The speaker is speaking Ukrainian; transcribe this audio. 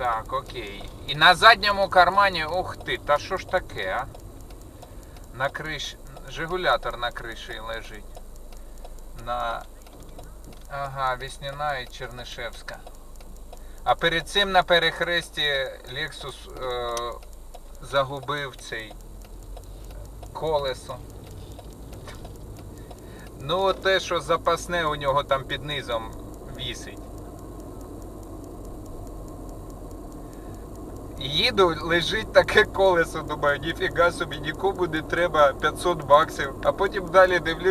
Так, окей. І на задньому кармані, ух ти, та що ж таке, а? На криш... Жигулятор на криші лежить. На. Ага, Весняна і Чернишевська. А перед цим на перехресті Lexus е... загубив цей колесо. Ну, те, що запасне у нього там під низом вісить. Їду, лежить таке колесо, думаю, ніфіга собі, нікому не треба 500 баксів, а потім далі дивлюсь.